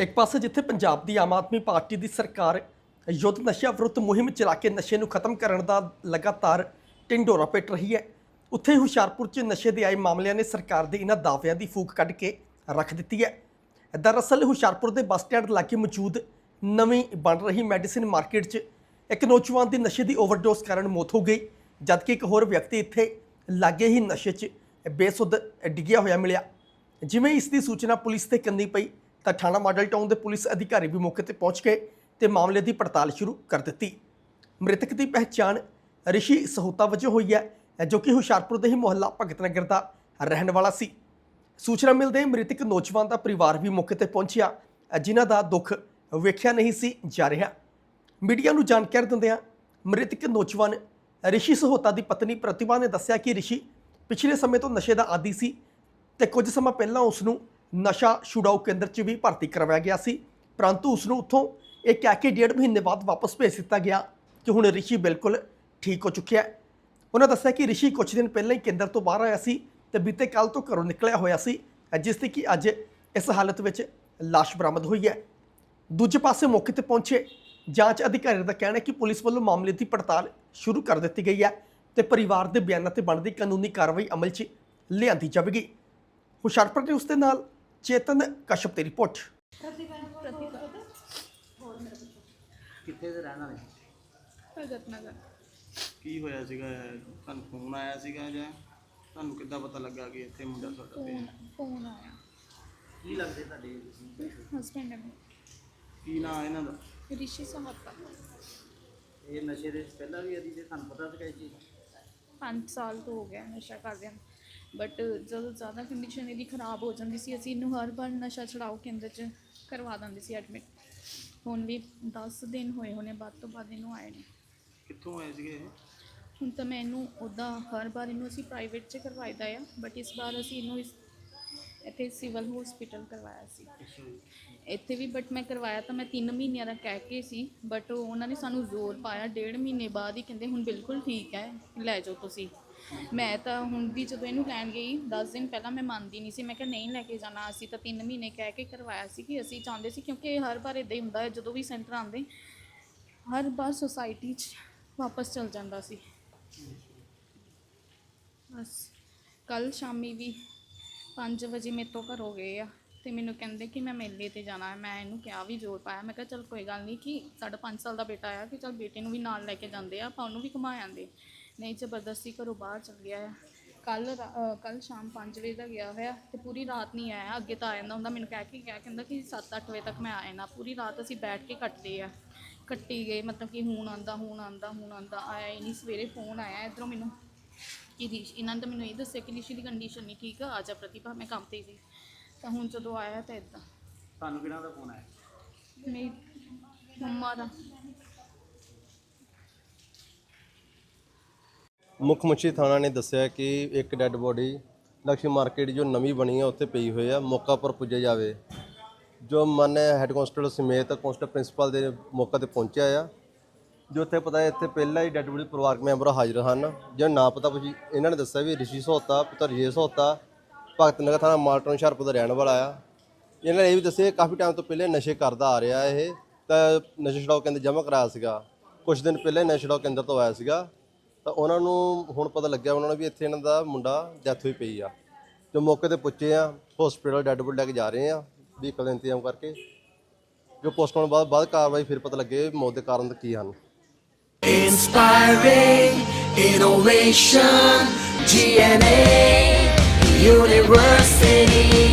ਇੱਕ ਪਾਸੇ ਜਿੱਥੇ ਪੰਜਾਬ ਦੀ ਆਮ ਆਦਮੀ ਪਾਰਟੀ ਦੀ ਸਰਕਾਰ ਯੁੱਧ ਨਸ਼ਿਆਂ ਵਿਰੁੱਧ ਮੁਹਿੰਮ ਚਲਾ ਕੇ ਨਸ਼ੇ ਨੂੰ ਖਤਮ ਕਰਨ ਦਾ ਲਗਾਤਾਰ ਟਿੰਡੋਰਾ ਪਿੱਟ ਰਹੀ ਹੈ, ਉੱਥੇ ਹੁਸ਼ਿਆਰਪੁਰ 'ਚ ਨਸ਼ੇ ਦੇ ਆਏ ਮਾਮਲਿਆਂ ਨੇ ਸਰਕਾਰ ਦੇ ਇਹਨਾਂ ਦਾਅਵਿਆਂ ਦੀ ਫੂਕ ਕੱਢ ਕੇ ਰੱਖ ਦਿੱਤੀ ਹੈ। ਦਰਅਸਲ ਹੁਸ਼ਿਆਰਪੁਰ ਦੇ ਬੱਸ ਸਟੈਂਡ ਲਾਗੇ ਮੌਜੂਦ ਨਵੀਂ ਬਣ ਰਹੀ ਮੈਡੀਸਿਨ ਮਾਰਕੀਟ 'ਚ ਇੱਕ ਨੌਜਵਾਨ ਦੀ ਨਸ਼ੇ ਦੀ ਓਵਰਡੋਜ਼ ਕਾਰਨ ਮੌਤ ਹੋ ਗਈ, ਜਦਕਿ ਇੱਕ ਹੋਰ ਵਿਅਕਤੀ ਇੱਥੇ ਲਾਗੇ ਹੀ ਨਸ਼ੇ 'ਚ ਬੇਸੁੱਧ ਡਿੱਗਿਆ ਹੋਇਆ ਮਿਲਿਆ। ਜਿਵੇਂ ਇਸ ਦੀ ਸੂਚਨਾ ਪੁਲਿਸ ਤੇ ਕੰਨੀ ਪਈ ਤਾਂ ਥਾਣਾ ਮਾਡਲ ਟਾਊਨ ਦੇ ਪੁਲਿਸ ਅਧਿਕਾਰੀ ਵੀ ਮੌਕੇ ਤੇ ਪਹੁੰਚ ਗਏ ਤੇ ਮਾਮਲੇ ਦੀ ਪੜਤਾਲ ਸ਼ੁਰੂ ਕਰ ਦਿੱਤੀ। ਮ੍ਰਿਤਕ ਦੀ ਪਹਿਚਾਣ ਰਿਸ਼ੀ ਸਹੋਤਾ ਵਜੋਂ ਹੋਈ ਹੈ, ਜੋ ਕਿ ਹੁਸ਼ਿਆਰਪੁਰ ਦੇ ਹੀ ਮੁਹੱਲਾ ਭਗਤ ਨਗਰ ਦਾ ਰਹਿਣ ਵਾਲਾ ਸੀ। ਸੂਚਨਾ ਮਿਲਦੇ ਹੀ ਮ੍ਰਿਤਕ ਨੌਜਵਾਨ ਦਾ ਪਰਿਵਾਰ ਵੀ ਮੌਕੇ ਤੇ ਪਹੁੰਚਿਆ, ਜਿਨ੍ਹਾਂ ਦਾ ਦੁੱਖ ਵੇਖਿਆ ਨਹੀਂ ਸੀ ਜਾ ਰਿਹਾ। ਮੀਡੀਆ ਨੂੰ ਜਾਣਕਾਰੀ ਦਿੰਦਿਆਂ ਮ੍ਰਿਤਕ ਨੌਜਵਾਨ ਰਿਸ਼ੀ ਸਹੋਤਾ ਦੀ ਪਤਨੀ ਪ੍ਰਤਿਭਾ ਨੇ ਦੱਸਿਆ ਕਿ ਰਿਸ਼ੀ ਪਿਛਲੇ ਸਮੇਂ ਤੋਂ ਨਸ਼ੇ ਦਾ ਆਦੀ ਸੀ ਤੇ ਕੁਝ ਸਮਾਂ ਪਹਿਲਾਂ ਉਸ ਨੂੰ ਨਸ਼ਾ ਛੁਡਾਊ ਕੇਂਦਰ 'ਚ ਵੀ ਭਰਤੀ ਕਰਵਾਇਆ ਗਿਆ ਸੀ। ਪਰੰਤੂ ਉਸ ਨੂੰ ਉੱਥੋਂ ਇਹ ਕਹਿ ਕੇ ਡੇਢ ਮਹੀਨੇ ਬਾਅਦ ਵਾਪਸ ਭੇਜ ਦਿੱਤਾ ਗਿਆ ਕਿ ਹੁਣ ਰਿਸ਼ੀ ਬਿਲਕੁਲ ਠੀਕ ਹੋ ਚੁੱਕਿਆ ਹੈ। ਉਹਨਾਂ ਦੱਸਿਆ ਕਿ ਰਿਸ਼ੀ ਕੁਝ ਦਿਨ ਪਹਿਲਾਂ ਹੀ ਕੇਂਦਰ ਤੋਂ ਬਾਹਰ ਆਇਆ ਸੀ ਤੇ ਬੀਤੇ ਕੱਲ ਤੋਂ ਘਰੋਂ ਨਿਕਲਿਆ ਹੋਇਆ ਸੀ, ਜਿਸ ਦੀ ਕਿ ਅੱਜ ਇਸ ਹਾਲਤ ਵਿੱਚ ਲਾਸ਼ ਬਰਾਮਦ ਹੋਈ ਹੈ। ਦੂਜੇ ਪਾਸੇ ਮੌਕੇ ਤੇ ਪਹੁੰਚੇ ਜਾਂਚ ਅਧਿਕਾਰੀ ਦਾ ਕਹਿਣਾ ਹੈ ਕਿ ਪੁਲਿਸ ਵੱਲੋਂ ਮਾਮਲੇ ਦੀ ਪੜਤਾਲ ਸ਼ੁਰੂ ਕਰ ਦਿੱਤੀ ਗਈ ਹੈ ਤੇ ਪਰਿਵਾਰ ਦੇ ਬਿਆਨਾਂ ਤੇ ਬਣਦੀ ਕਾਨੂੰਨੀ ਕਾਰਵਾਈ ਅਮਲ 'ਚ ਲਿਆਂਦੀ ਜਾਵੇਗੀ। ਹੁਸ਼ਿਆਰਪੁਰ ਦੇ ਉਸ ਦੇ ਨਾਲ ਚੇਤਨ ਕਸ਼ਪ ਦੀ ਰਿਪੋਰਟ ਕਿੱਥੇ ਦੇ ਰਹਿਣ ਵਾਲੇ ਭਗਤ ਨਗਰ ਕੀ ਹੋਇਆ ਸੀਗਾ ਤੁਹਾਨੂੰ ਫੋਨ ਆਇਆ ਸੀਗਾ ਜਾਂ ਤੁਹਾਨੂੰ ਕਿੱਦਾਂ ਪਤਾ ਲੱਗਾ ਕਿ ਇੱਥੇ ਮੁੰਡਾ ਤੁਹਾਡਾ ਪਿਆ ਫੋਨ ਫੋਨ ਆਇਆ ਕੀ ਲੱਗਦੇ ਤੁਹਾਡੇ ਹਸਬੈਂਡ ਨੇ ਕੀ ਨਾਂ ਇਹਨਾਂ ਦਾ ਰਿਸ਼ੀ ਸਹਤਾ ਇਹ ਨਸ਼ੇ ਦੇ ਪਹਿਲਾਂ ਵੀ ਅਦੀ ਤੇ ਤੁਹਾਨੂੰ ਪਤਾ ਸੀਗਾ ਇਹ ਚੀਜ਼ 5 ਸਾਲ ਤੋਂ ਹੋ ਗਿਆ ਨਸ਼ਾ ਕਰਦਿਆਂ ਬਟ ਜਦੋਂ ਜ਼ਿਆਦਾ ਕੰਡੀਸ਼ਨ ਇਹਦੀ ਖਰਾਬ ਹੋ ਜਾਂਦੀ ਸੀ ਅਸੀਂ ਇਹਨੂੰ ਹਰ ਵਾਰ ਨਸ਼ਾ ਛਡਾਓ ਕੇਂਦਰ 'ਚ ਕਰਵਾ ਦਿੰਦੇ ਸੀ ਐਡਮਿਟ ਹੁਣ ਵੀ 10 ਦਿਨ ਹੋਏ ਹੋਣੇ ਬਾਅਦ ਤੋਂ ਬਾਅਦ ਇਹਨੂੰ ਆਏ ਨੇ। ਕਿੱਥੋਂ ਆਏ ਸੀਗੇ ਇਹ? ਹੁਣ ਤਾਂ ਮੈਂ ਇਹਨੂੰ ਉੱਦਾਂ ਹਰ ਵਾਰ ਇਹਨੂੰ ਅਸੀਂ ਪ੍ਰਾਈਵੇਟ 'ਚ ਕਰਵਾਈਦਾ ਆ ਬਟ ਇਸ ਵਾਰ ਅਸੀਂ ਇਹਨੂੰ ਇਸ ਇੱਥੇ ਸਿਵਲ ਹਸਪੀਟਲ ਕਰਵਾਇਆ ਸੀ। ਇੱਥੇ ਵੀ ਬਟ ਮੈਂ ਕਰਵਾਇਆ ਤਾਂ ਮੈਂ 3 ਮਹੀਨਿਆਂ ਦਾ ਕਹਿ ਕੇ ਸੀ ਬਟ ਉਹਨਾਂ ਨੇ ਸਾਨੂੰ ਜ਼ੋਰ ਪਾਇਆ ਡੇਢ ਮਹੀਨੇ ਬਾਅਦ ਹੀ ਕਹਿੰਦੇ ਹੁਣ ਬਿਲਕੁਲ ਠੀਕ ਹੈ ਲੈ ਜਾਓ ਤੁਸੀਂ। ਮੈਂ ਤਾਂ ਹੁਣ ਵੀ ਜਦੋਂ ਇਹਨੂੰ ਲੈਣ ਗਈ 10 ਦਿਨ ਪਹਿਲਾਂ ਮੈਂ ਮੰਨਦੀ ਨਹੀਂ ਸੀ। ਮੈਂ ਕਿਹਾ ਨਹੀਂ, ਲੈ ਕੇ ਜਾਣਾ। ਅਸੀਂ ਤਾਂ 3 ਮਹੀਨੇ ਕਹਿ ਕੇ ਕਰਵਾਇਆ ਸੀ ਕਿ ਅਸੀਂ ਚਾਹੁੰਦੇ ਸੀ ਕਿਉਂਕਿ ਇਹ ਹਰ ਵਾਰ ਇਦਾਂ ਹੀ ਹੁੰਦਾ ਹੈ, ਜਦੋਂ ਵੀ ਸੈਂਟਰ ਆਉਂਦੇ, ਹਰ ਵਾਰ ਸੁਸਾਇਟੀ 'ਚ ਵਾਪਸ ਚਲ ਜਾਂਦਾ ਸੀ। ਬਸ ਕੱਲ ਸ਼ਾਮੀ ਵੀ 5 ਵਜੇ ਮੇਰੇ ਤੋਂ ਘਰੋਂ ਗਏ ਆ ਤੇ ਮੈਨੂੰ ਕਹਿੰਦੇ ਕਿ ਮੈਂ ਮੇਲੇ ਤੇ ਜਾਣਾ ਮੈਂ ਇਹਨੂੰ ਕਿਹਾ ਵੀ ਜ਼ੋਰ ਪਾਇਆ। ਮੈਂ ਕਿਹਾ, ਚਲ ਕੋਈ ਗੱਲ ਨਹੀਂ ਕਿ ਸਾਡਾ 5 ਸਾਲ ਦਾ ਬੇਟਾ ਆ ਕਿ ਚਲ ਬੇਟੇ ਨੂੰ ਵੀ ਨਾਲ ਲੈ ਕੇ ਜਾਂਦੇ ਆ, ਆਪਾਂ ਉਹਨੂੰ ਵੀ ਘੁਮਾ ਆਂਦੇ ਨਹੀਂ ਜ਼ਬਰਦਸਤੀ ਘਰੋਂ ਬਾਹਰ ਚਲ ਗਿਆ ਆ ਕੱਲ ਕੱਲ ਸ਼ਾਮ 5 ਵਜੇ ਦਾ ਗਿਆ ਹੋਇਆ ਤੇ ਪੂਰੀ ਰਾਤ ਨਹੀਂ ਆਇਆ ਅੱਗੇ ਤਾਂ ਆ ਜਾਂਦਾ ਹੁੰਦਾ। ਮੈਨੂੰ ਕਹਿ ਕੇ ਗਿਆ ਕਹਿੰਦਾ ਕਿ 7-8 ਵਜੇ ਤੱਕ ਮੈਂ ਆ ਜਾਣਾ। ਪੂਰੀ ਰਾਤ ਅਸੀਂ ਬੈਠ ਕੇ ਕੱਟਦੇ ਆ। ਕੱਟੀ ਗਏ ਮਤਲਬ ਕਿ ਹੁਣ ਆਂਦਾ ਹੁਣ ਆਂਦਾ ਹੁਣ ਆਂਦਾ ਆਇਆ ਹੀ ਨਹੀਂ ਸਵੇਰੇ ਫੋਨ ਆਇਆ ਇਧਰੋਂ ਮੈਨੂੰ ਕਿ ਰਿਸ਼ ਇਹਨਾਂ ਨੇ ਤਾਂ ਮੈਨੂੰ ਇਹ ਦੱਸਿਆ ਕਿ ਰਿਸ਼ੀ ਦੀ ਕੰਡੀਸ਼ਨ ਨਹੀਂ ਠੀਕ ਆ ਜਾ ਪ੍ਰਤਿਭਾ ਮੈਂ ਕੰਮ ਤੇ ਸੀ। ਤਾਂ ਹੁਣ ਜਦੋਂ ਆਇਆ ਤਾਂ ਇਦਾਂ ਤੁਹਾਨੂੰ ਕਿਹਨਾਂ ਦਾ ਫੋਨ ਆਇਆ? ਮੇਰੀ ਮੰਮਾ ਦਾ। ਮੁੱਖ ਮੰਤਰੀ ਥਾਣਾ ਨੇ ਦੱਸਿਆ ਕਿ ਇੱਕ ਡੈੱਡ ਬੋਡੀ ਲక్ష్ਮੀ ਮਾਰਕੀਟ ਜੋ ਨਵੀਂ ਬਣੀ ਹੈ ਉੱਥੇ ਪਈ ਹੋਈ ਹੈ ਮੌਕਾ ਪਰ ਪੁੱਜਿਆ ਜਾਵੇ। ਜੋ ਮਾਨਯ ਹੈੱਡ ਕਾਂਸਟੇਬਲ ਸਮੇਤ ਕਾਂਸਟੇਬਲ ਪ੍ਰਿੰਸੀਪਲ ਦੇ ਮੌਕੇ ਤੇ ਪਹੁੰਚਿਆ ਆ, ਜੋ ਉੱਥੇ ਪਤਾ ਹੈ, ਇੱਥੇ ਪਹਿਲਾਂ ਹੀ ਡੈੱਡ ਬੋਡੀ ਪਰਿਵਾਰਕ ਮੈਂਬਰ ਹਾਜ਼ਰ ਹਨ। ਜੋ ਨਾ ਪਤਾ ਪੁੱਛੀ, ਇਹਨਾਂ ਨੇ ਦੱਸਿਆ ਵੀ ਰਿਸ਼ੀ ਸੋਤਾ, ਪੁੱਤਰ ਰਜੇ ਸੋਤਾ, ਭਗਤ ਨਗਰ ਥਾਣਾ ਮਾਲਟਨ ਹੁਸ਼ਿਆਰਪੁਰ ਦਾ ਰਹਿਣ ਵਾਲਾ ਆ। ਇਹਨਾਂ ਨੇ ਇਹ ਵੀ ਦੱਸਿਆ ਕਾਫੀ ਟਾਈਮ ਤੋਂ ਪਹਿਲੇ ਨਸ਼ੇ ਕਰਦਾ ਆ ਰਿਹਾ ਇਹ, ਤਾਂ ਨਸ਼ੇ ਛਡਾਓ ਕੇਂਦਰ ਜਮ੍ਹਾਂ ਕਰਾਇਆ ਸੀਗਾ। ਕੁਝ ਦਿਨ ਪਹਿਲੇ ਨਸ਼ੇ ਛਡਾਓ ਕੇਂਦਰ ਤੋਂ ਆਇਆ ਸੀਗਾ। ਤਾਂ ਉਹਨਾਂ ਨੂੰ ਹੁਣ ਪਤਾ ਲੱਗਿਆ ਉਹਨਾਂ ਨੂੰ ਵੀ ਇੱਥੇ ਇਹਨਾਂ ਦਾ ਮੁੰਡਾ ਡੈਥ ਹੋਈ ਪਈ ਆ। ਜੋ ਮੌਕੇ ਤੇ ਪੁੱਛੇ ਆ ਹਸਪੀਟਲ ਡੈੱਡ ਬੋਡੀ ਲੈ ਕੇ ਜਾ ਰਹੇ ਆ ਵਹੀਕਲ ਦਾ ਇੰਤਜ਼ਾਮ ਕਰਕੇ। ਜੋ ਪੋਸਟਮਾਰਟਮ ਬਾਅਦ ਬਾਅਦ ਕਾਰਵਾਈ ਫਿਰ ਪਤਾ ਲੱਗੇ ਮੌਤ ਦੇ ਕਾਰਨ ਕੀ ਹਨ। Inspiring innovation, GNA University.